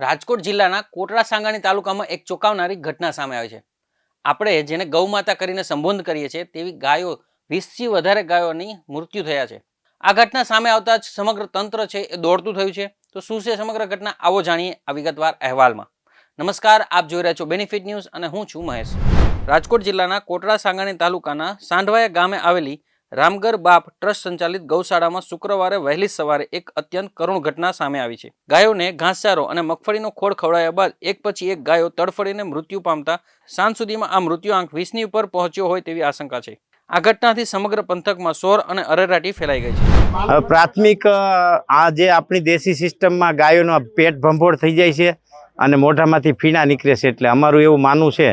રાજકોટ જિલ્લાના કોટડા સાંગાણી તાલુકામાં એક ચોંકાવનારી ઘટના સામે આવી છે. આપણે જેને ગૌમાતા કરીને સંબોધન કરીએ છીએ તેવી ગાયો, વીસથી વધારે ગાયોની મૃત્યુ થયા છે. આ ઘટના સામે આવતા જ સમગ્ર તંત્ર છે એ દોડતું થયું છે. તો શું છે સમગ્ર ઘટના? આવો જાણીએ આ વિગતવાર અહેવાલમાં. નમસ્કાર, આપ જોઈ રહ્યા છો બેનિફિટ ન્યૂઝ અને હું છું મહેશ. રાજકોટ જિલ્લાના કોટડા સાંગાણી તાલુકાના સાંઢવાયા ગામે આવેલી રામગર બાપ ટ્રસ્ટ સંચાલિત ગૌશાળામાં શુક્રવારે વહેલી સવારે એક અત્યંત કરુણ ઘટના સામે આવી છે. ગાયોને ઘાસચારો અને મગફળીનો ખોળ ખવડાયા બાદ એક પછી એક ગાયો તડફડીને મૃત્યુ પામતા સાંજ સુધીમાં આ મૃત્યુઆંક વીસની ઉપર પહોંચ્યો હોય તેવી આશંકા છે. આ ઘટનાથી સમગ્ર પંથકમાં સોર અને અરેરાટી ફેલાઈ ગઈ છે. પ્રાથમિક આ જે આપણી દેશી સિસ્ટમમાં ગાયોનો પેટ ભંભોળ થઈ જાય છે અને મોઢામાંથી ફીણા નીકળે છે એટલે અમારું એવું માનવું છે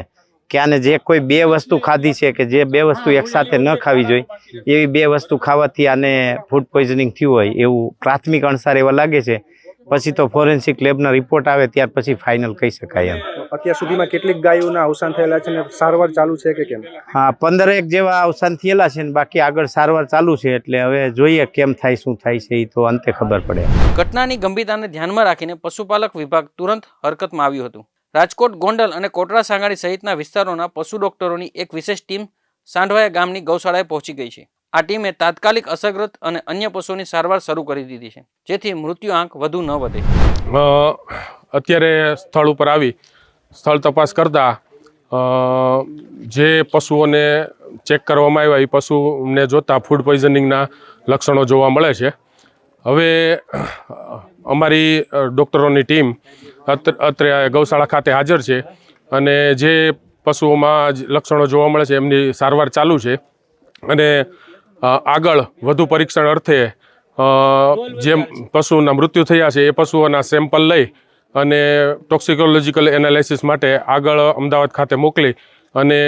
કે આને જે કોઈ બે વસ્તુ ખાધી છે કે જે બે વસ્તુ એકસાથે ન ખાવી જોઈએ એવી બે વસ્તુ ખાવાથી આને ફૂડ પોઈઝનિંગ થયું હોય એવું પ્રાથમિક અણસાર એવા લાગે છે. પછી તો ફોરેન્સિક લેબનો રિપોર્ટ આવે ત્યાર પછી ફાઇનલ કહી શકાય એમ. અત્યાર સુધીમાં કેટલીક ગાયોના અવસાન થયેલા છે ને સારવાર ચાલુ છે કે કેમ? હા પંદરેક જેવા અવસાન થયેલા છે ને બાકી આગળ સારવાર ચાલુ છે એટલે હવે જોઈએ કેમ થાય શું થાય છે એ તો અંતે ખબર પડે. ઘટનાની ગંભીરતાને ધ્યાનમાં રાખીને પશુપાલક વિભાગ તુરંત હરકતમાં આવ્યું હતું. રાજકોટ, ગોંડલ અને કોટડા સાંગાણી સહિતના વિસ્તારોના પશુ ડોક્ટરોની એક વિશેષ ટીમ સાંઢવાયા ગામની ગૌશાળાએ પહોંચી ગઈ છે. આ ટીમે તાત્કાલિક અસરગ્રસ્ત અને અન્ય પશુઓની સારવાર શરૂ કરી દીધી છે, જેથી મૃત્યુઆંક વધુ ન વધે. અત્યારે સ્થળ ઉપર આવી, સ્થળ તપાસ કરતા જે પશુઓને ચેક કરવામાં આવ્યા, એ પશુને જોતા ફૂડ પોઈઝનિંગના લક્ષણો જોવા મળે છે. હવે, અમારી ડૉક્ટરોની ટીમ અત્ર ગૌશાળા ખાતે હાજર છે અને જે પશુઓમાં જ લક્ષણો જોવા મળે છે, એમની સારવાર ચાલુ છે. અને આગળ વધુ પરીક્ષણ અર્થે જેમ પશુના મૃત્યુ થયા છે, એ પશુઓના સેમ્પલ લઈ અને ટોક્સિકોલોજીકલ એનાલિસિસ માટે આગળ અમદાવાદ ખાતે મોકલી અને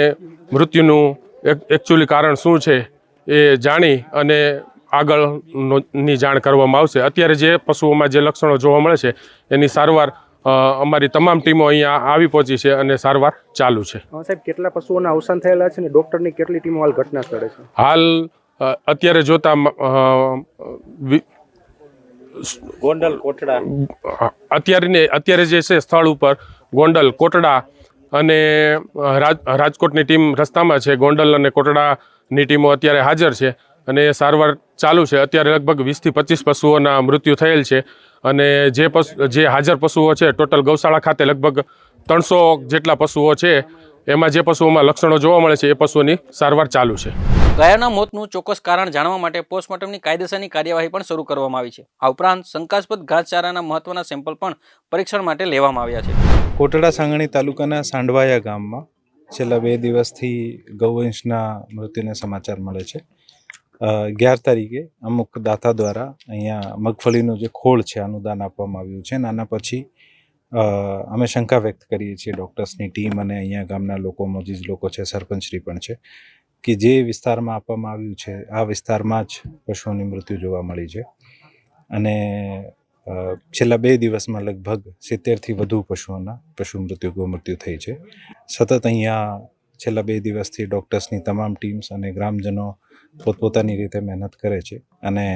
મૃત્યુનું એકચ્યુઅલી કારણ શું છે એ જાણી અને આગળની જાણ કરવામાં આવશે. અત્યારે જે પશુઓમાં જે લક્ષણો જોવા મળે છે એની સારવાર અમારી તમામ ટીમો અહીંયા આવી પહોંચી છે અને સારવાર ચાલુ છે. સાહેબ કેટલા પશુઓના અવસાન થયેલા છે ને ડોક્ટરની કેટલી ટીમો હાલ ઘટના સ્થળે છે? હાલ અત્યારે જોતા ગોંડલ કોટડા. અત્યારની અત્યારે જે છે સ્થળ ઉપર ગોંડલ કોટડા અને રાજ રાજકોટની ટીમ રસ્તામાં છે. ગોંડલ અને કોટડાની ટીમો અત્યારે હાજર છે અને એ સારવાર ચાલુ છે. અત્યારે લગભગ વીસથી પચીસ પશુઓના મૃત્યુ થયેલ છે અને જે પશુ જે હાજર પશુઓ છે ટોટલ ગૌશાળા ખાતે લગભગ ત્રણસો જેટલા પશુઓ છે એમાં જે પશુઓમાં લક્ષણો જોવા મળે છે એ પશુઓની સારવાર ચાલુ છે. ગાયાના મોતનું ચોક્કસ કારણ જાણવા માટે પોસ્ટમોર્ટમની કાયદેસરની કાર્યવાહી પણ શરૂ કરવામાં આવી છે. આ ઉપરાંત શંકાસ્પદ ઘાસચારાના મહત્વના સેમ્પલ પણ પરીક્ષણ માટે લેવામાં આવ્યા છે. કોટડા સાંગણી તાલુકાના સાંડવાયા ગામમાં છેલ્લા બે દિવસથી ગૌવંશના મૃત્યુના સમાચાર મળે છે. અગિયાર તારીખે અમુક દાતા દ્વારા અહીંયા મગફળીનું જે ખોળ છે, અનુદાન આપવામાં આવ્યું છે. આના પછી અમે શંકા વ્યક્ત કરીએ છીએ ડૉક્ટર્સની ટીમ અને અહીંયા ગામના લોકો, મોજીજ લોકો છે, સરપંચશ્રી પણ છે, કે જે વિસ્તારમાં આપવામાં આવ્યું છે, આ વિસ્તારમાં જ પશુઓની મૃત્યુ જોવા મળી છે. અને છેલ્લા બે દિવસમાં લગભગ સિત્તેરથી વધુ પશુઓના પશુ મૃત્યુ ગૌમૃત્યુ થઈ છે. સતત અહીંયા છેલ્લા બે દિવસથી ડૉક્ટર્સની તમામ ટીમ્સ અને ગ્રામજનો પોતપોતાની રીતે મહેનત કરે છે અને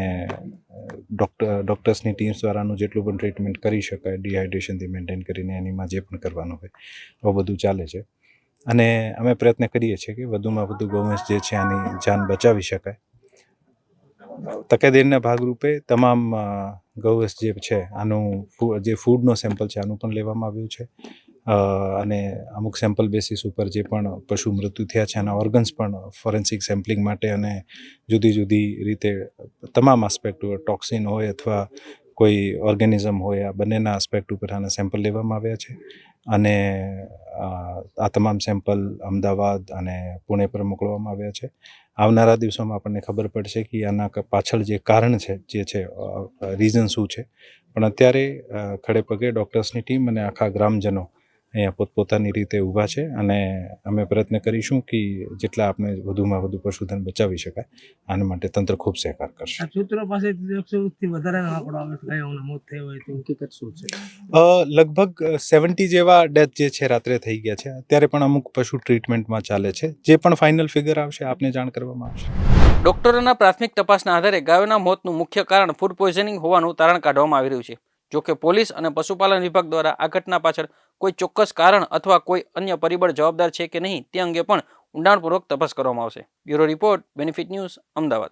ડૉક્ટર, ડૉક્ટર્સની ટીમ્સ દ્વારાનું જેટલું પણ ટ્રીટમેન્ટ કરી શકાય, ડિહાઇડ્રેશનથી મેન્ટેન કરીને એનીમાં જે પણ કરવાનું હોય આવું બધું ચાલે છે. અને અમે પ્રયત્ન કરીએ છીએ કે વધુમાં વધુ ગૌવંશ જે છે આની જાન બચાવી શકાય. તકેદારીના ભાગરૂપે તમામ ગૌવંશ જે છે, આનું જે ફૂડનો સેમ્પલ છે, આનું પણ લેવામાં આવ્યું છે. અને અમુક સેમ્પલ બેસિસ ઉપર જે પણ પશુ મૃત્યુ થયા છે આના ઓર્ગન્સ પણ ફોરેન્સિક સેમ્પલિંગ માટે અને જુદી જુદી રીતે તમામ આસ્પેક્ટ ટોક્સિન હોય અથવા કોઈ ઓર્ગેનિઝમ હોય, આ બંનેના આસ્પેક્ટ ઉપર આના સેમ્પલ લેવામાં આવ્યા છે. અને આ તમામ સેમ્પલ અમદાવાદ અને પુણે પર મોકલવામાં આવ્યા છે. આવનારા દિવસોમાં આપણને ખબર પડશે કે આના પાછળ જે કારણ છે, જે છે રીઝન શું છે. પણ અત્યારે ખડેપગે ખડે પગે ડૉક્ટર્સની ટીમ અને આખા ગ્રામજનો અહીંયા પોતપોતાની રીતે ઊભા છે અને અમે પ્રયત્ન કરીશું કે જેટલા આપણે વધુમાં વધુ પશુધન બચાવી શકાય આના માટે તંત્ર ખૂબ સહકાર કરશે. સૂત્રો પાસેથી એકસો વધારે આંકડો આવે ગાયોના મોત થયા હોય તો હકીકત શું છે? લગભગ સેવન્ટી જેવા ડેથ જે છે રાત્રે થઈ ગયા છે અત્યારે પણ અમુક પશુ ટ્રીટમેન્ટમાં ચાલે છે. જે પણ ફાઇનલ ફિગર આવશે આપને જાણ કરવામાં આવશે. ડોક્ટરોના પ્રાથમિક તપાસના આધારે ગાયોના મોતનું મુખ્ય કારણ ફૂડ પોઈઝનિંગ હોવાનું તારણ કાઢવામાં આવી રહ્યું છે. જોકે પોલીસ અને પશુપાલન વિભાગ દ્વારા આ ઘટના પાછળ કોઈ ચોક્કસ કારણ અથવા કોઈ અન્ય પરિબળ જવાબદાર છે કે નહીં, તે અંગે પણ ઊંડાણપૂર્વક તપાસ કરવામાં આવશે. Bureau report, benefit news, Ahmedabad.